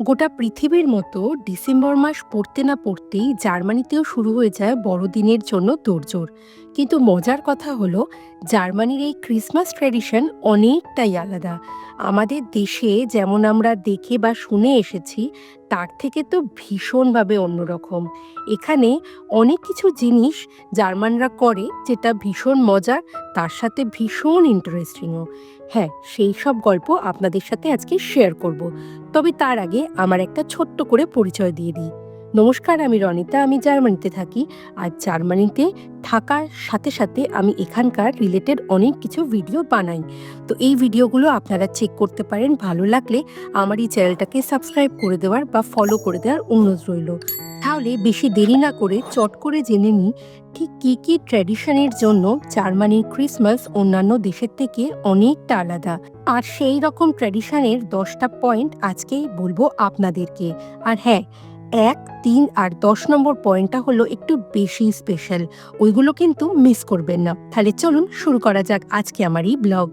গোটা পৃথিবীর মতো ডিসেম্বর মাস পড়তে না পড়তেই জার্মানিতেও শুরু হয়ে যায় বড়দিনের জন্য তোড়জোড় কিন্তু মজার কথা হলো, জার্মানির এই ক্রিসমাস ট্র্যাডিশন অনেকটাই আলাদা। আমাদের দেশে যেমন আমরা দেখে বা শুনে এসেছি, তার থেকে তো ভীষণভাবে অন্যরকম। এখানে অনেক কিছু জিনিস জার্মানরা করে যেটা ভীষণ মজার, তার সাথে ভীষণ ইন্টারেস্টিংও হ্যাঁ সেই সব গল্প আপনাদের সাথে আজকে শেয়ার করব। তবে তার আগে আমার একটা ছোট্ট করে পরিচয় দিয়ে দিই। নমস্কার, আমি রনিতা, আমি জার্মানিতে থাকি। আর জার্মানিতে থাকার সাথে সাথে আমি এখানকার রিলেটেড অনেক কিছু ভিডিও বানাই। তো এই ভিডিওগুলো আপনারা চেক করতে পারেন, ভালো লাগলে আমার এই চ্যানেলটাকে সাবস্ক্রাইব করে দেওয়ার বা ফলো করে দেওয়ার অনুরোধ রইল। তাহলে বেশি দেরি না করে চট করে জেনে নিই, ঠিক কী কী ট্র্যাডিশনের জন্য জার্মানির ক্রিসমাস অন্যান্য দেশের থেকে অনেকটা আলাদা। আর সেই রকম ট্র্যাডিশনের দশটা পয়েন্ট আজকেই বলব আপনাদেরকে। আর হ্যাঁ এক তিন আর দশ নম্বর পয়েন্টটা হলো একটু বেশি স্পেশাল ওইগুলো কিন্তু মিস করবেন না। তাহলে চলুন শুরু করা যাক আজকে আমার এই ব্লগ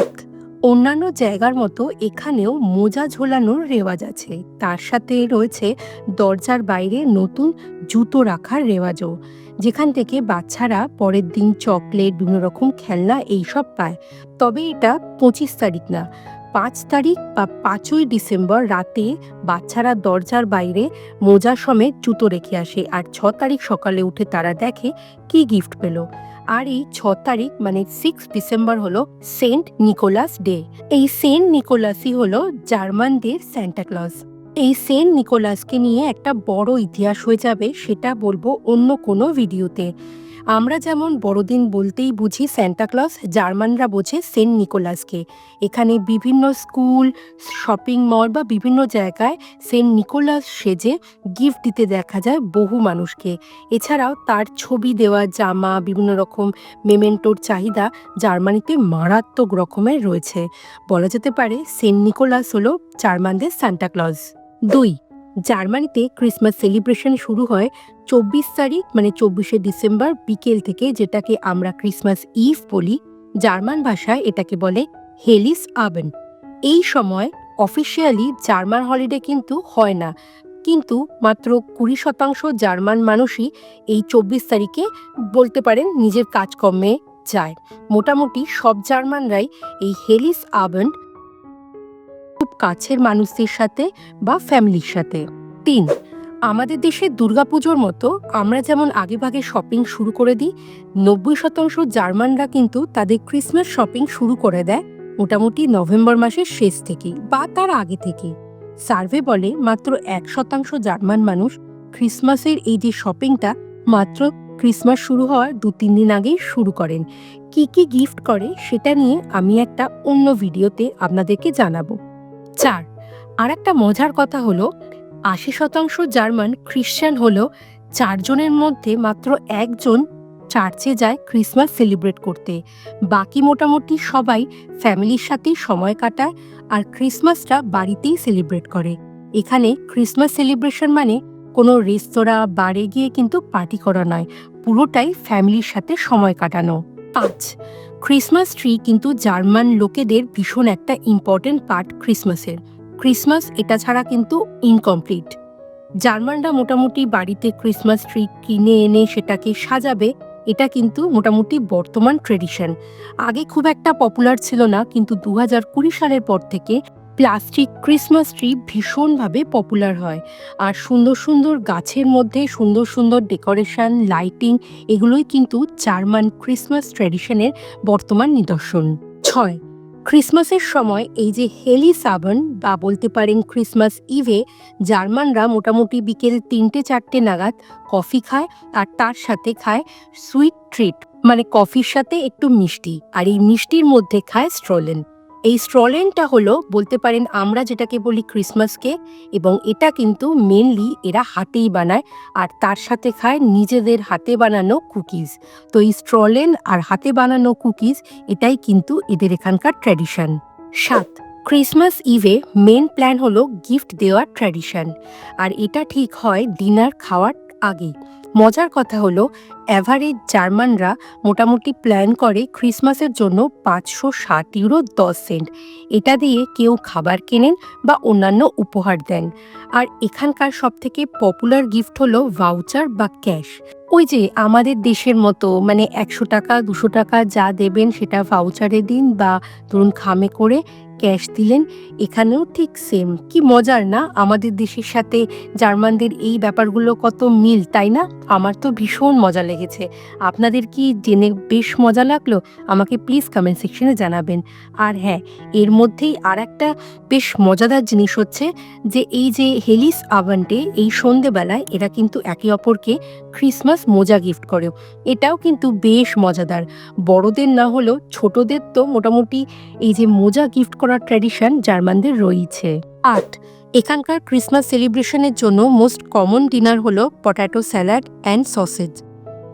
এক, অন্যান্য জায়গার মতো এখানেও মোজা ঝোলানোর রেওয়াজ আছে। তার সাথে রয়েছে দরজার বাইরে নতুন জুতো রাখার রেওয়াজও। যেখান থেকে বাচ্চারা পরের দিন চকলেট, বিভিন্ন রকম খেলনা এইসব পায়। তবে এটা পঁচিশ তারিখ না। পাঁচ তারিখ বা পাঁচই ডিসেম্বর রাতে বাচ্চারা দরজার বাইরে মোজা সমেত জুতো রেখে আসে আর ছ তারিখ সকালে উঠে তারা দেখে কি গিফট পেল। আর এই ছ তারিখ মানে সিক্স ডিসেম্বর হলো সেন্ট নিকোলাস ডে। এই সেন্ট নিকোলাসই হলো জার্মানদের স্যান্টাক্লজ এই সেন্ট নিকোলাসকে নিয়ে একটা বড় ইতিহাস হয়ে যাবে সেটা বলব অন্য কোনো ভিডিওতে আমরা যেমন বড়দিন বলতেই বুঝি স্যান্টাক্লজ জার্মানরা বোঝে সেন্ট নিকোলাসকে। এখানে বিভিন্ন স্কুল, শপিং মল বা বিভিন্ন জায়গায় সেন্ট নিকোলাস সেজে গিফট দিতে দেখা যায় বহু মানুষকে। এছাড়াও তার ছবি দেওয়া, জামা, বিভিন্ন রকম মেমেন্টোর চাহিদা জার্মানিতে মারাত্মক রকমের রয়েছে। বলা যেতে পারে সেন্ট নিকোলাস হলো জার্মানদের সান্টাক্লজ দুই জার্মানিতে ক্রিসমাস সেলিব্রেশন শুরু হয় চব্বিশ তারিখ মানে চব্বিশে ডিসেম্বর বিকেল থেকে, যেটাকে আমরা ক্রিসমাস ইভ বলি। জার্মান ভাষায় এটাকে বলে হেলিস আবেন এই সময় অফিসিয়ালি জার্মান হলিডে কিন্তু হয় না। কিন্তু মাত্র কুড়ি শতাংশ জার্মান মানুষই এই চব্বিশ তারিখে বলতে পারেন নিজের কাজকর্মে যায়। মোটামুটি সব জার্মানরাই এই হেলিস আবেন খুব কাছের মানুষদের সাথে বা ফ্যামিলির সাথে। তিন, আমাদের দেশে দুর্গাপুজোর মতো আমরা যেমন আগেভাগে শপিং শুরু করে দিই, নব্বই শতাংশ জার্মানরা কিন্তু তাদের ক্রিসমাস শপিং শুরু করে দেয় মোটামুটি নভেম্বর মাসের শেষ থেকেই বা তার আগে থেকে। সার্ভে বলে মাত্র এক শতাংশ জার্মান মানুষ ক্রিসমাসের এই যে শপিংটা মাত্র ক্রিসমাস শুরু হওয়ার দু তিন দিন আগেই শুরু করেন। কি কি গিফট করে সেটা নিয়ে আমি একটা অন্য ভিডিওতে আপনাদেরকে জানাব। চার। আর একটা মজার কথা হলো, আশি শতাংশ জার্মান খ্রিশ্চান হলেও চারজনের মধ্যে মাত্র একজন চার্চে যায় ক্রিসমাস সেলিব্রেট করতে। বাকি মোটামুটি সবাই ফ্যামিলির সাথেই সময় কাটায় আর ক্রিসমাসটা বাড়িতেই সেলিব্রেট করে। এখানে ক্রিসমাস সেলিব্রেশন মানে কোনো রেস্তোরাঁ, বারে গিয়ে কিন্তু পার্টি করা নয়, পুরোটাই ফ্যামিলির সাথে সময় কাটানো। পাঁচ। ক্রিসমাস ট্রি কিন্তু জার্মান লোকেদের ভীষণ একটা ইম্পর্টেন্ট পার্ট ক্রিসমাসের ক্রিসমাস এটা ছাড়া কিন্তু ইনকমপ্লিট জার্মানরা মোটামুটি বাড়িতে ক্রিসমাস ট্রি কিনে এনে সেটাকে সাজাবে, এটা কিন্তু মোটামুটি বর্তমান ট্রেডিশন আগে খুব একটা পপুলার ছিল না, কিন্তু দু হাজার কুড়ি সালের পর থেকে প্লাস্টিক ক্রিসমাস ট্রি ভীষণভাবে পপুলার হয়। আর সুন্দর সুন্দর গাছের মধ্যে সুন্দর সুন্দর ডেকোরেশন, লাইটিং, এগুলোই কিন্তু জার্মান ক্রিসমাস ট্র্যাডিশনের বর্তমান নিদর্শন। ছয়, ক্রিসমাসের সময় এই যে হেলি সাবন বা বলতে পারেন ক্রিসমাস ইভে, জার্মানরা মোটামুটি বিকেল তিনটে, চারটে নাগাদ কফি খায় আর তার সাথে খায় সুইট ট্রিট মানে কফির সাথে একটু মিষ্টি। আর এই মিষ্টির মধ্যে খায় স্ট্রলেন। এই স্ট্রলেনটা হলো, বলতে পারেন আমরা যেটাকে বলি ক্রিসমাস কেক এবং এটা কিন্তু মেনলি এরা হাতেই বানায়, আর তার সাথে খায় নিজেদের হাতে বানানো কুকিজ তো এই স্ট্রলেন আর হাতে বানানো কুকিজ এটাই কিন্তু এদের এখানকার ট্র্যাডিশন সাত ক্রিসমাস ইভে মেন প্ল্যান হলো গিফট দেওয়ার ট্র্যাডিশন আর এটা ঠিক হয় ডিনার খাওয়ার আগেই। মজার কথা হলো অ্যাভারেজ জার্মানরা মোটামুটি প্ল্যান করে ক্রিসমাসের জন্য পাঁচশো ষাট ইউরো দশ সেন্ট। এটা দিয়ে কেউ খাবার কেনেন বা অন্যান্য উপহার দেন। আর এখানকার সবথেকে পপুলার গিফট হলো ভাউচার বা ক্যাশ ওই যে আমাদের দেশের মতো মানে একশো টাকা, দুশো টাকা যা দেবেন সেটা ভাউচারে দিন বা ধরুন খামে করে ক্যাশ দিলেন, এখানেও ঠিক সেম কি মজার না, আমাদের দেশের সাথে জার্মানদের এই ব্যাপারগুলো কত মিল, তাই না? আমার তো ভীষণ মজা লেগেছে। আপনাদের কি জেনে বেশ মজা লাগল? আমাকে প্লিজ কমেন্ট সেকশনে জানাবেন। আর হ্যাঁ এর মধ্যেই আর একটা বেশ মজাদার জিনিস হচ্ছে যে, এই যে হেলিস আভান্টে এই সন্ধেবেলায় এরা কিন্তু একে অপরকে ক্রিসমাস মোজা গিফট করে। এটাও কিন্তু বেশ মজাদার। বড়দের না হলেও ছোটদের তো মোটামুটি এই যে মোজা গিফট করার ট্র্যাডিশন জার্মানদের রয়েছে আট, এখানকার ক্রিসমাস সেলিব্রেশনের জন্য মোস্ট কমন ডিনার হলো পটাটো স্যালাড অ্যান্ড সসেজ।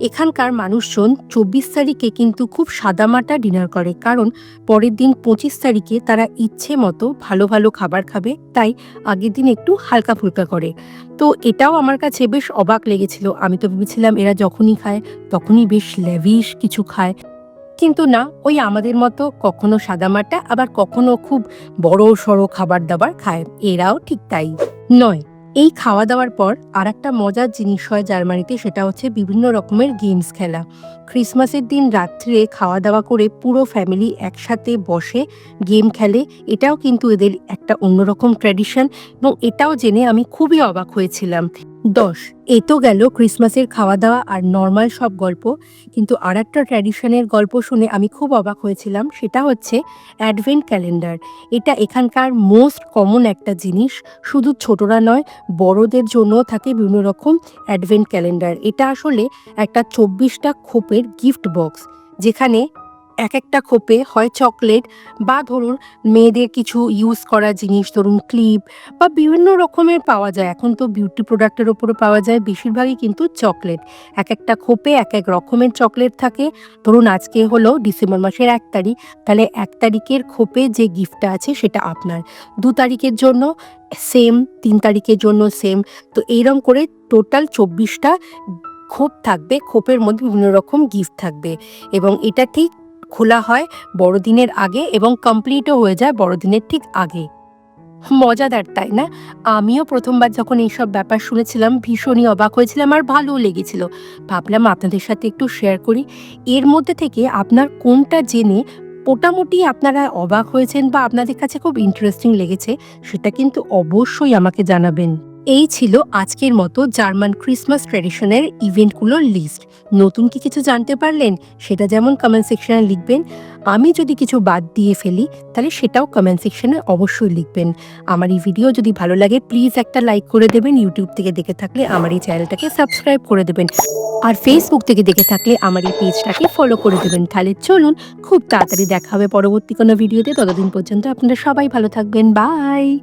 এখানকার মানুষজন চব্বিশ তারিখে কিন্তু খুব সাদামাটা ডিনার করে, কারণ পরের দিন পঁচিশ তারিখে তারা ইচ্ছে মতো ভালো ভালো খাবার খাবে, তাই আগের দিন একটু হালকা ফুলকা করে। তো এটাও আমার কাছে বেশ অবাক লেগেছিল। আমি তো ভেবেছিলাম এরা যখনই খায়, তখনই বেশ লেভিশ কিছু খায়। কিন্তু না, ওই আমাদের মতো কখনো সাদামাটা আবার কখনো খুব বড় সড়ো খাবার দাবার খায়। এরাও ঠিক তাই। নয়, এই খাওয়া দাওয়ার পর আর একটা মজার জিনিস হয় জার্মানিতে, সেটা হচ্ছে বিভিন্ন রকমের গেমস খেলা। ক্রিসমাসের দিন রাত্রে খাওয়া দাওয়া করে পুরো ফ্যামিলি একসাথে বসে গেম খেলে, এটাও কিন্তু এদের একটা অন্যরকম ট্র্যাডিশন এবং এটাও জেনে আমি খুবই অবাক হয়েছিলাম। দশ। এ তো গেল ক্রিসমাসের খাওয়া দাওয়া আর নর্মাল সব গল্প। কিন্তু আর একটা ট্র্যাডিশনের গল্প শুনে আমি খুব অবাক হয়েছিলাম, সেটা হচ্ছে অ্যাডভেন্ট ক্যালেন্ডার। এটা এখানকার মোস্ট কমন একটা জিনিস। শুধু ছোটরা নয়, বড়দের জন্য থাকে বিভিন্ন রকম অ্যাডভেন্ট ক্যালেন্ডার। এটা আসলে একটা চব্বিশটা খোপের গিফট বক্স, যেখানে এক একটা খোপে হয় চকলেট বা ধরুন মেয়েদের কিছু ইউজ করা জিনিস, ধরুন ক্লিপ বা বিভিন্ন রকমের পাওয়া যায়। এখন তো বিউটি প্রোডাক্টের ওপরে পাওয়া যায়, বেশিরভাগই কিন্তু চকলেট। এক একটা খোপে এক এক রকমের চকলেট থাকে। ধরুন আজকে হলো ডিসেম্বর মাসের এক তারিখ, তাহলে এক তারিখের খোপে যে গিফটটা আছে সেটা আপনার। দু তারিখের জন্য সেম তিন তারিখের জন্য সেম তো এইরকম করে টোটাল চব্বিশটা খোপ থাকবে। খোপের মধ্যে বিভিন্ন রকম গিফট থাকবে। এবং এটা ঠিক খোলা হয় বড়দিনের আগে এবং কমপ্লিটও হয়ে যায় বড়দিনের ঠিক আগে। মজাদার, তাই না? আমিও প্রথমবার যখন এইসব ব্যাপার শুনেছিলাম, ভীষণই অবাক হয়েছিলাম আর ভালোও লেগেছিল। ভাবলাম আপনাদের সাথে একটু শেয়ার করি। এর মধ্যে থেকে আপনার কোনটা জেনে মোটামুটি আপনারা অবাক হয়েছেন বা আপনাদের কাছে খুব ইন্টারেস্টিং লেগেছে, সেটা কিন্তু অবশ্যই আমাকে জানাবেন। এই ছিল আজকের মতো জার্মান ক্রিসমাস ট্র্যাডিশনের ইভেন্টগুলোর লিস্ট। নতুন কি কিছু জানতে পারলেন সেটা যেমন কমেন্ট সেকশনে লিখবেন। আমি যদি কিছু বাদ দিয়ে ফেলি, তাহলে সেটাও কমেন্ট সেকশনে অবশ্যই লিখবেন। আমার এই ভিডিও যদি ভালো লাগে প্লিজ একটা লাইক করে দেবেন। ইউটিউব থেকে দেখে থাকলে আমার এই চ্যানেলটাকে সাবস্ক্রাইব করে দেবেন। আর ফেসবুক থেকে দেখে থাকলে আমার এই পেজটাকে ফলো করে দেবেন। তাহলে চলুন খুব তাড়াতাড়ি দেখা হবে পরবর্তী কোনো ভিডিওতে ততদিন পর্যন্ত আপনারা সবাই ভালো থাকবেন। বাই